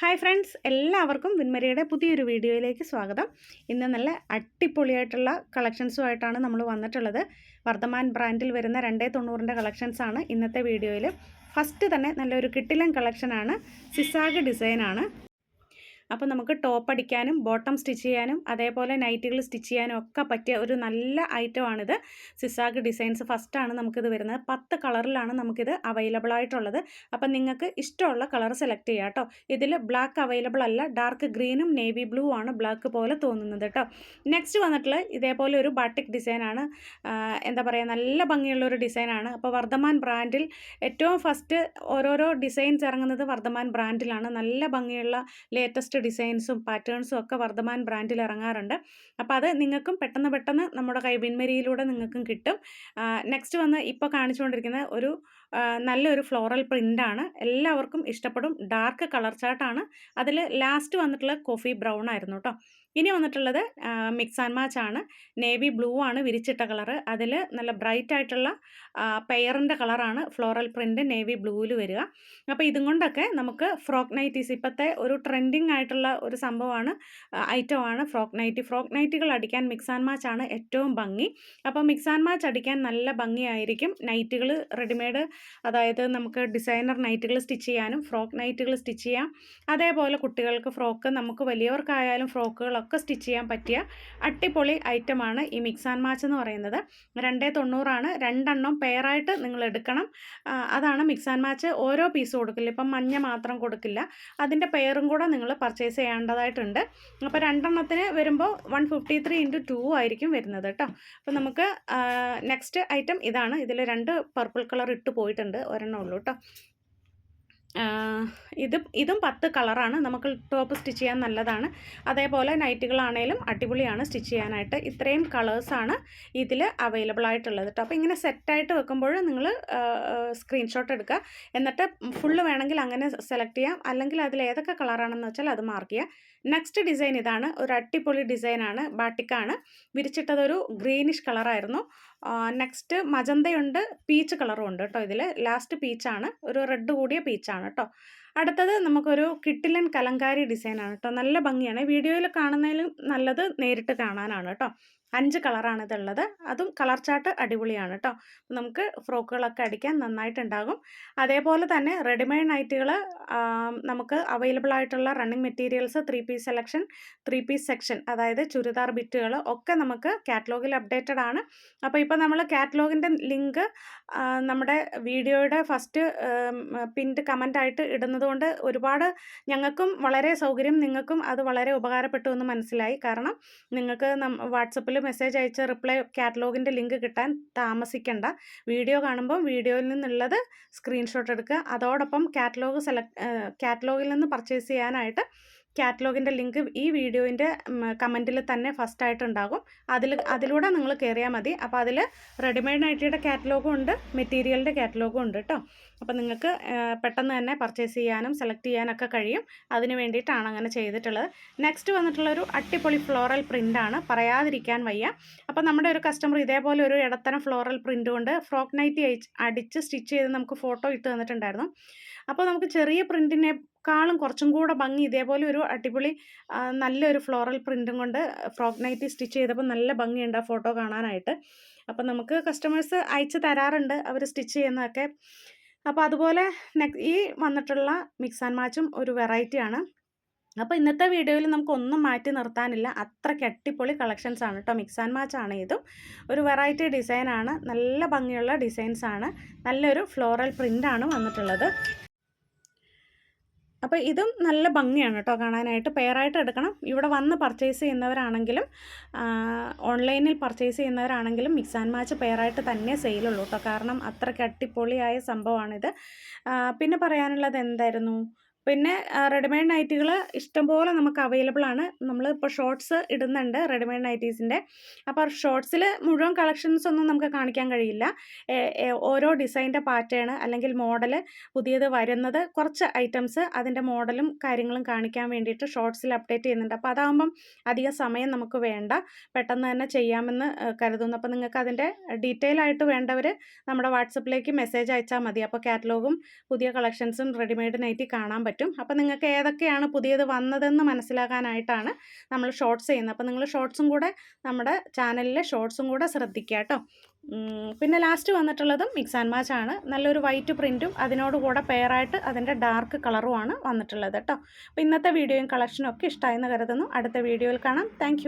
Hi friends എല്ലാവർക്കും വിൻമരിയുടെ പുതിയൊരു വീഡിയോയിലേക്ക് സ്വാഗതം. ഇന്ന് നല്ല അടിപൊളിയായിട്ടുള്ള കളക്ഷൻസുമായിട്ടാണ് നമ്മൾ വന്നിട്ടുള്ളത്. വർദ്ധമാൻ ബ്രാൻഡിൽ വരുന്ന രണ്ടേ തൊണ്ണൂറിന്റെ കളക്ഷൻസാണ് ഇന്നത്തെ വീഡിയോയിൽ. ഫസ്റ്റ് തന്നെ നല്ലൊരു കിട്ടിലൻ കളക്ഷനാണ്. സിസാഗ് ഡിസൈനാണ്. അപ്പോൾ നമുക്ക് ടോപ്പ് അടിക്കാനും ബോട്ടം സ്റ്റിച്ച് ചെയ്യാനും അതേപോലെ നൈറ്റുകൾ സ്റ്റിച്ച് ചെയ്യാനും ഒക്കെ പറ്റിയ ഒരു നല്ല ഐറ്റമാണിത് സിസാഗ് ഡിസൈൻസ് ഫസ്റ്റാണ് നമുക്കിത് വരുന്നത്. പത്ത് കളറിലാണ് നമുക്കിത് അവൈലബിൾ ആയിട്ടുള്ളത്. അപ്പം നിങ്ങൾക്ക് ഇഷ്ടമുള്ള കളർ സെലക്ട് ചെയ്യാം കേട്ടോ. ഇതിൽ ബ്ലാക്ക് അവൈലബിൾ അല്ല ഡാർക്ക് ഗ്രീനും നേവി ബ്ലൂ ആണ് ബ്ലാക്ക് പോലെ തോന്നുന്നത് കേട്ടോ. നെക്സ്റ്റ് വന്നിട്ടുള്ള ഇതേപോലെ ഒരു ബാട്ടിക് ഡിസൈനാണ് എന്താ പറയുക നല്ല ഭംഗിയുള്ള ഒരു ഡിസൈനാണ് അപ്പോൾ വർദ്ധമാൻ ബ്രാൻഡിൽ ഏറ്റവും ഫസ്റ്റ് ഓരോരോ ഡിസൈൻസ് ഇറങ്ങുന്നത് വർദ്ധമാൻ ബ്രാൻഡിലാണ് നല്ല ഭംഗിയുള്ള ലേറ്റസ്റ്റ് ഡിസൈൻസും പാറ്റേൺസും ഒക്കെ വർദ്ധമാൻ ബ്രാൻഡിൽ ഇറങ്ങാറുണ്ട്. അപ്പോൾ അത് നിങ്ങൾക്കും പെട്ടെന്ന് പെട്ടെന്ന് നമ്മുടെ കൈവിൻമരിയിലൂടെ നിങ്ങൾക്കും കിട്ടും. നെക്സ്റ്റ് വന്ന് ഇപ്പോൾ കാണിച്ചുകൊണ്ടിരിക്കുന്ന ഒരു നല്ലൊരു ഫ്ലോറൽ പ്രിന്റാണ് എല്ലാവർക്കും ഇഷ്ടപ്പെടും. ഡാർക്ക് കളർ ചാർട്ടാണ്. അതിൽ ലാസ്റ്റ് വന്നിട്ടുള്ള കോഫി ബ്രൗൺ ആയിരുന്നു കേട്ടോ ഇനി വന്നിട്ടുള്ളത് മിക്സ് ആൻഡ് മാച്ച് ആണ്. നേവി ബ്ലൂ ആണ് വിരിച്ചിട്ട കളർ അതിൽ നല്ല ബ്രൈറ്റ് ആയിട്ടുള്ള പെയറിന്റെ കളറാണ് ഫ്ലോറൽ പ്രിന്റ് നേവി ബ്ലൂവിൽ വരിക. അപ്പോൾ ഇതും കൊണ്ടൊക്കെ നമുക്ക് ഫ്രോക്ക് നൈറ്റീസ് ഇപ്പോഴത്തെ ഒരു ട്രെൻഡിങ് ആയിട്ടുള്ള ഒരു സംഭവമാണ് ഐറ്റമാണ് ഫ്രോക്ക് നൈറ്റി ഫ്രോക്ക് നൈറ്റികൾ അടിക്കാൻ മിക്സ് ആൻഡ് മാച്ച് ആണ് ഏറ്റവും ഭംഗി. അപ്പോൾ മിക്സ് ആൻഡ് മാച്ച് അടിക്കാൻ നല്ല ഭംഗിയായിരിക്കും നൈറ്റുകൾ റെഡിമെയ്ഡ് അതായത് നമുക്ക് ഡിസൈനർ നൈറ്റുകൾ സ്റ്റിച്ച് ചെയ്യാനും ഫ്രോക്ക് നൈറ്റുകൾ സ്റ്റിച്ച് ചെയ്യാം. അതേപോലെ കുട്ടികൾക്ക് ഫ്രോക്ക് നമുക്ക് വലിയവർക്കായാലും ഫ്രോക്കുകളൊക്കെ സ്റ്റിച്ച് ചെയ്യാൻ പറ്റിയ അടിപൊളി ഐറ്റമാണ് ഈ മിക്സ് ആൻഡ് മാച്ച് എന്ന് പറയുന്നത്. രണ്ടേ തൊണ്ണൂറാണ്. രണ്ടെണ്ണം പെയറായിട്ട് നിങ്ങൾ എടുക്കണം. അതാണ് മിക്സ് ആൻഡ് മാച്ച് ഓരോ പീസ് കൊടുക്കില്ല. ഇപ്പം മഞ്ഞ മാത്രം കൊടുക്കില്ല. അതിന്റെ പെയറും കൂടെ നിങ്ങൾ പർച്ചേസ് ചെയ്യേണ്ടതായിട്ടുണ്ട്. അപ്പോൾ രണ്ടെണ്ണത്തിന് വരുമ്പോൾ one fifty three into two ആയിരിക്കും വരുന്നത് കേട്ടോ. അപ്പോൾ നമുക്ക് നെക്സ്റ്റ് ഐറ്റം ഇതാണ്. ഇതിൽ രണ്ട് പർപ്പിൾ കളർ ഇട്ട് പോയിട്ടുണ്ട്. ഒരെണ്ണം ഉള്ളൂ കേട്ടോ. ഇത് ഇതും പത്ത് കളറാണ്. നമുക്ക് ടോപ്പ് സ്റ്റിച്ച് ചെയ്യാൻ നല്ലതാണ്. അതേപോലെ നൈറ്റുകളാണേലും അടിപൊളിയാണ് സ്റ്റിച്ച് ചെയ്യാനായിട്ട്. ഇത്രയും കളേഴ്സാണ് ഇതിൽ അവൈലബിൾ ആയിട്ടുള്ളത് കേട്ടോ അപ്പോൾ ഇങ്ങനെ സെറ്റായിട്ട് വെക്കുമ്പോൾ നിങ്ങൾ സ്ക്രീൻഷോട്ട് എടുക്കുക. എന്നിട്ട് ഫുള്ള് വേണമെങ്കിൽ അങ്ങനെ സെലക്ട് ചെയ്യാം. അല്ലെങ്കിൽ അതിൽ ഏതൊക്കെ കളറാണെന്ന് വെച്ചാൽ അത് മാർക്ക് ചെയ്യുക നെക്സ്റ്റ് ഡിസൈൻ ഇതാണ്. ഒരു അടിപൊളി ഡിസൈനാണ് ബാട്ടിക്കാണ് വിരിച്ചിട്ടതൊരു ഗ്രീനിഷ് കളറായിരുന്നു നെക്സ്റ്റ് മജന്തയുണ്ട്. പീച്ച് കളറും ഉണ്ട് കേട്ടോ ഇതിൽ ലാസ്റ്റ് പീച്ചാണ് ഒരു റെഡ് കൂടിയ പീച്ചാണ് കേട്ടോ. അടുത്തത് നമുക്കൊരു കിട്ടിലൻ കലങ്കാരി ഡിസൈനാണ് കേട്ടോ. നല്ല ഭംഗിയാണ്. വീഡിയോയിൽ കാണുന്നതിലും നല്ലത് നേരിട്ട് കാണാനാണ് കേട്ടോ. അഞ്ച് കളറാണ് ഇതുള്ളത്. അതും കളർ ചാർട്ട് അടിപൊളിയാണ് കേട്ടോ നമുക്ക് ഫ്രോക്കുകളൊക്കെ അടിക്കാൻ നന്നായിട്ടുണ്ടാകും. അതേപോലെ തന്നെ റെഡിമെയ്ഡ് നൈറ്റുകൾ നമുക്ക് അവൈലബിൾ ആയിട്ടുള്ള running materials three piece selection three piece section അതായത് ചുരിദാർ ബിറ്റുകൾ ഒക്കെ നമുക്ക് കാറ്റലോഗിൽ അപ്ഡേറ്റഡ് ആണ്. അപ്പോൾ ഇപ്പോൾ നമ്മൾ കാറ്റലോഗിന്റെ ലിങ്ക് നമ്മുടെ വീഡിയോയുടെ ഫസ്റ്റ് പിൻഡ് കമന്റ് ആയിട്ട് ഇടുന്നതുകൊണ്ട് ഒരുപാട് ഞങ്ങൾക്കും വളരെ സൗകര്യം നിങ്ങൾക്കും അത് വളരെ ഉപകാരപ്പെട്ടു എന്ന് മനസ്സിലായി. കാരണം നിങ്ങൾക്ക് വാട്സപ്പിൽ മെസ്സേജ് അയച്ച് റിപ്ലൈ കാറ്റലോഗിന്റെ ലിങ്ക് കിട്ടാൻ താമസിക്കണ്ട. വീഡിയോ കാണുമ്പോൾ വീഡിയോയിൽ നിന്നുള്ളത് സ്ക്രീൻഷോട്ട് എടുക്കുക. അതോടൊപ്പം കാറ്റലോഗ് സെലക്ട് കാറ്റലോഗിൽ നിന്ന് പർച്ചേസ് ചെയ്യാനായിട്ട് കാറ്റലോഗിന്റെ ലിങ്ക് ഈ വീഡിയോന്റെ കമന്റിൽ തന്നെ ഫസ്റ്റ് ആയിട്ടുണ്ടാകും. അതിൽ അതിലൂടെ നിങ്ങൾ കയറിയാൽ മതി. അപ്പോൾ അതിൽ റെഡിമെയ്ഡ് നൈറ്റിയുടെ കാറ്റലോഗും ഉണ്ട് മെറ്റീരിയലിന്റെ കാറ്റലോഗും ഉണ്ട് കേട്ടോ. അപ്പോൾ നിങ്ങൾക്ക് പെട്ടെന്ന് തന്നെ പർച്ചേസ് ചെയ്യാനും സെലക്ട് ചെയ്യാനൊക്കെ കഴിയും. അതിന് വേണ്ടിയിട്ടാണ് അങ്ങനെ ചെയ്തിട്ടുള്ളത്. നെക്സ്റ്റ് വന്നിട്ടുള്ളൊരു അട്ടിപ്പൊളി ഫ്ലോറൽ പ്രിന്റാണ്. പറയാതിരിക്കാൻ വയ്യ. അപ്പോൾ നമ്മുടെ ഒരു കസ്റ്റമർ ഇതേപോലെ ഒരു ഇടത്തരം ഫ്ലോറൽ പ്രിന്റ് കൊണ്ട് ഫ്രോക്ക് നൈറ്റി അടിച്ച് സ്റ്റിച്ച് ചെയ്ത് നമുക്ക് ഫോട്ടോ ഇട്ട് തന്നിട്ടുണ്ടായിരുന്നു. അപ്പോൾ നമുക്ക് ചെറിയ പ്രിന്റിനേക്കാളും കുറച്ചും കൂടെ ഭംഗി ഇതേപോലെ ഒരു അടിപൊളി നല്ലൊരു ഫ്ലോറൽ പ്രിന്റും കൊണ്ട് ഫ്രോക്ക് നൈറ്റി സ്റ്റിച്ച് ചെയ്തപ്പോൾ നല്ല ഭംഗിയുണ്ട് ആ ഫോട്ടോ കാണാനായിട്ട്. അപ്പം നമുക്ക് കസ്റ്റമേഴ്സ് അയച്ച് തരാറുണ്ട് അവർ സ്റ്റിച്ച് ചെയ്യുന്നതൊക്കെ. അപ്പോൾ അതുപോലെ നെക് ഈ വന്നിട്ടുള്ള മിക്സ് ആൻഡ് മാച്ചും ഒരു വെറൈറ്റിയാണ് അപ്പോൾ ഇന്നത്തെ വീഡിയോയിൽ നമുക്കൊന്നും മാറ്റി നിർത്താനില്ല. അത്ര കെട്ടിപ്പൊളി കളക്ഷൻസ് ആണ് കേട്ടോ മിക്സ് ആൻഡ് മാച്ച് ആണ് ഇതും. ഒരു വെറൈറ്റി ഡിസൈനാണ് നല്ല ഭംഗിയുള്ള ഡിസൈൻസ് ആണ്. നല്ലൊരു ഫ്ലോറൽ പ്രിന്റാണ് വന്നിട്ടുള്ളത്. അപ്പോൾ ഇതും നല്ല ഭംഗിയാണ് കേട്ടോ കാണാനായിട്ട്. പെയറായിട്ട് എടുക്കണം. ഇവിടെ വന്ന് പർച്ചേസ് ചെയ്യുന്നവരാണെങ്കിലും ഓൺലൈനിൽ പർച്ചേസ് ചെയ്യുന്നവരാണെങ്കിലും മിക്സ് ആൻഡ് മാച്ച് പെയറായിട്ട് തന്നെ സെയിലുള്ളൂ കേട്ടോ കാരണം അത്ര അടിപൊളിയായ സംഭവമാണിത്. പിന്നെ പറയാനുള്ളത് എന്തായിരുന്നു? പിന്നെ റെഡിമെയ്ഡ് നൈറ്റികൾ ഇഷ്ടംപോലെ നമുക്ക് അവൈലബിൾ ആണ്. നമ്മൾ ഇപ്പോൾ ഷോർട്സ് ഇടുന്നുണ്ട് റെഡിമെയ്ഡ് നൈറ്റീസിന്റെ അപ്പോൾ ഷോർട്സിൽ മുഴുവൻ കളക്ഷൻസ് ഒന്നും നമുക്ക് കാണിക്കാൻ കഴിയില്ല. ഓരോ ഡിസൈന്റെ പാറ്റേൺ അല്ലെങ്കിൽ മോഡൽ പുതിയത് വരുന്നത് കുറച്ച് ഐറ്റംസ് അതിന്റെ മോഡലും കാര്യങ്ങളും കാണിക്കാൻ വേണ്ടിയിട്ട് ഷോർട്സിൽ അപ്ഡേറ്റ് ചെയ്യുന്നുണ്ട്. അപ്പോൾ അതാകുമ്പം അധിക സമയം നമുക്ക് വേണ്ട. പെട്ടെന്ന് തന്നെ ചെയ്യാമെന്ന് കരുതുന്നു. അപ്പോൾ നിങ്ങൾക്ക് അതിന്റെ ഡീറ്റെയിൽ ആയിട്ട് വേണ്ടവർ നമ്മുടെ വാട്സപ്പിലേക്ക് മെസ്സേജ് അയച്ചാൽ മതി. അപ്പോൾ കാറ്റലോഗും പുതിയ കളക്ഷൻസും റെഡിമെയ്ഡ് നൈറ്റി കാണാൻ പറ്റും. പറ്റും. അപ്പോൾ നിങ്ങൾക്ക് ഏതൊക്കെയാണ് പുതിയത് വന്നതെന്ന് മനസ്സിലാക്കാനായിട്ടാണ് നമ്മൾ ഷോർട്സ് ചെയ്യുന്നത്. അപ്പോൾ നിങ്ങൾ ഷോർട്സും കൂടെ നമ്മുടെ ചാനലിലെ ഷോർട്സും കൂടെ ശ്രദ്ധിക്കുക കേട്ടോ. പിന്നെ ലാസ്റ്റ് വന്നിട്ടുള്ളതും മിക്സ് ആൻഡ് മാച്ച് ആണ്. നല്ലൊരു വൈറ്റ് പ്രിന്റും അതിനോടുകൂടെ പെയറായിട്ട് അതിന്റെ ഡാർക്ക് കളറുമാണ് വന്നിട്ടുള്ളത് കേട്ടോ. അപ്പോൾ ഇന്നത്തെ വീഡിയോയും കളക്ഷനും ഒക്കെ ഇഷ്ടമായെന്ന് കരുതുന്നു. അടുത്ത വീഡിയോയിൽ കാണാം. താങ്ക്